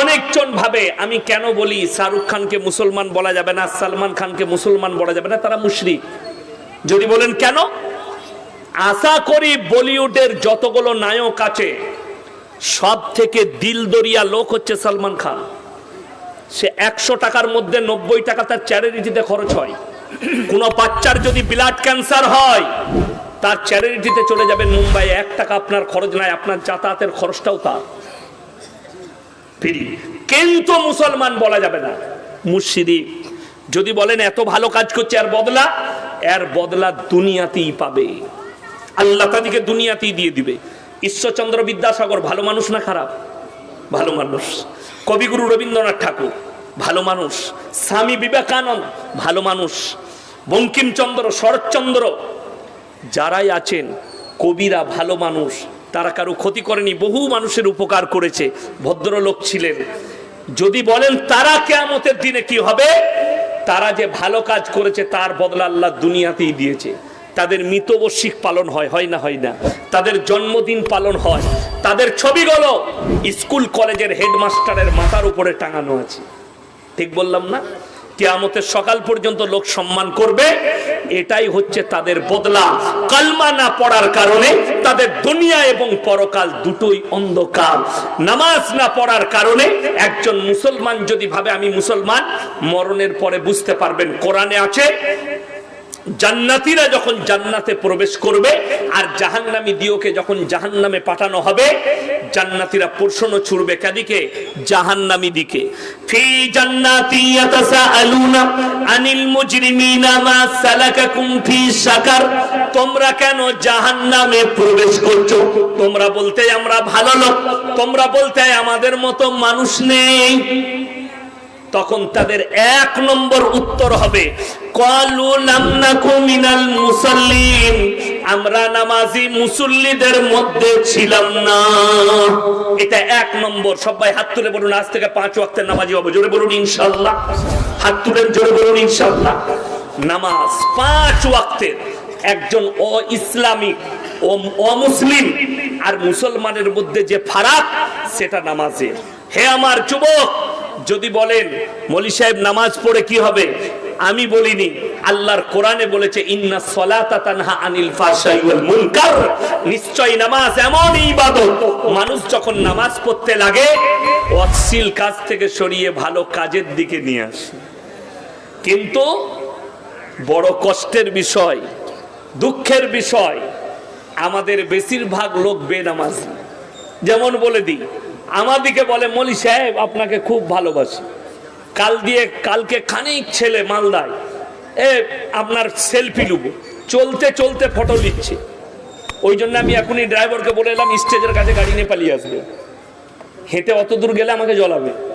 অনেকজন ভাবে, আমি কেন বলি, শাহরুখ খানকে মুসলমান বলা যাবে না, সালমান খানকে মুসলমান বলা যাবে না, তারা মুশরিক। যদি বলেন কেন? আশা করি বলিউডের যতগুলো নায়ক আছে সব থেকে দিলদরিয়া লোক হচ্ছে সালমান খান। সে একশো টাকার মধ্যে নব্বই টাকা তার চ্যারিটিতে খরচ হয়। কোনো বাচ্চার যদি ব্লাড ক্যান্সার হয়, তার চ্যারিটিতে চলে যাবেন মুম্বাই এক টাকা আপনার খরচ নাই, আপনার যাতায়াতের খরচটাও তার। ফিরি কিন্তু মুসলমান বলা যাবে না। মুর্শিদিক যদি বলেন এত ভালো কাজ করছে আর বদলা, এর বদলা দুনিয়াতেই পাবে। আল্লাহ তাদেরকে দুনিয়াতেই দিয়ে দিবে। ঈশ্বরচন্দ্র বিদ্যাসাগর ভালো মানুষ না খারাপ? ভালো মানুষ। কবিগুরু রবীন্দ্রনাথ ঠাকুর, ভালো মানুষ। স্বামী বিবেকানন্দ, ভালো মানুষ। বঙ্কিমচন্দ্র, শরৎচন্দ্র, যারাই আছেন, কবিরা ভালো মানুষ। তারা কারও ক্ষতি করেনি, বহু মানুষের উপকার করেছে, ভদ্রলোক ছিলেন। যদি বলেন তারা কেয়ামতের দিনে কি হবে, তারা যে ভালো কাজ করেছে তার বদলা আল্লাহ দুনিয়াতেই দিয়েছে। তাদের মৃতবর্ষিক পালন হয় হয় না হয় না। তাদের জন্মদিন পালন হয়। তাদের ছবিগুলো স্কুল কলেজের হেডমাস্টারের মাথার উপরে টাঙানো আছে। ঠিক বললাম না? কেয়ামতের সকাল পর্যন্ত লোক সম্মান করবে। এটাই হচ্ছে তাদের বদলা। কালমা না পড়ার কারণে তাদের দুনিয়া এবং পরকাল দুটোই অন্ধকার। নামাজ না পড়ার কারণে একজন মুসলমান যদি ভাবে, আমি মুসলমান মরণের পরে বুঝতে পারবেন কোরআনে আছে, জান্নাতীরা যখন জান্নাতে প্রবেশ করবে আর জাহান্নামী দিওকে যখন জাহান্নামে পাঠানো হবে জান্নাতীরা প্রশ্ন ছুড়বে কাদিকে? জাহান্নামী দিকে। ফি জান্নাতি ইয়াতাসাআলুনা আনিল মুজরিমিনা মা সালাকাকুম ফি সাকার তোমরা কেন জাহান্নামে প্রবেশ করছ? তোমরা বলতে আমরা ভালো লোক। তোমরা বলতে আমাদের মতো মানুষ নেই। তখন তাদের এক নম্বর উত্তর হবে, কলু লামনাকু মিনাল মুসাল্লিন আমরা নামাজি মুসল্লিদের মধ্যে ছিলাম না। এটা এক নম্বর। সবাই হাত তুলে বলুন, আজ থেকে পাঁচ ওয়াক্তের নামাজি হবে। জোরে বলুন ইনশাল্লাহ হাত তুলেন, জোরে বলুন ইনশাল্লাহ নামাজ পাঁচ ওয়াক্তের। একজন অ ইসলামিক অমুসলিম আর মুসলমানের মধ্যে যে ফারাক, সেটা নামাজের হে আমার যুবক, যদি বলেন, মলি সাহেব, নামাজ পড়ে কি হবে? আমি বলিনি। আল্লাহর কোরআনে বলেছে, ইন্না সলাতা তানহা আনিল ফাহশাই ওয়াল মুনকার। নিশ্চয় নামাজ এমন ইবাদত। মানুষ যখন নামাজ পড়তে লাগে, অশ্লীল কাজ থেকে সরিয়ে ভালো কাজের দিকে নিয়ে আসে। কিন্তু বড় কষ্টের বিষয়, দুঃখের বিষয়, আমাদের বেশিরভাগ লোক বেনামাজ। যেমন বলে দিই, আমাদিকে বলে, মলি সাহেব, আপনাকে খুব ভালোবাসি। কাল দিয়ে, কালকে খানিক ছেলে মালদায় এ, আপনার সেলফি লুবো। চলতে চলতে ফটো নিচ্ছে। ওই জন্য আমি এখনই ড্রাইভারকে বলে এলাম, স্টেজের কাছে গাড়ি নিয়ে পালিয়ে আসবে। হেঁটে অত দূর গেলে আমাকে জ্বলাবে।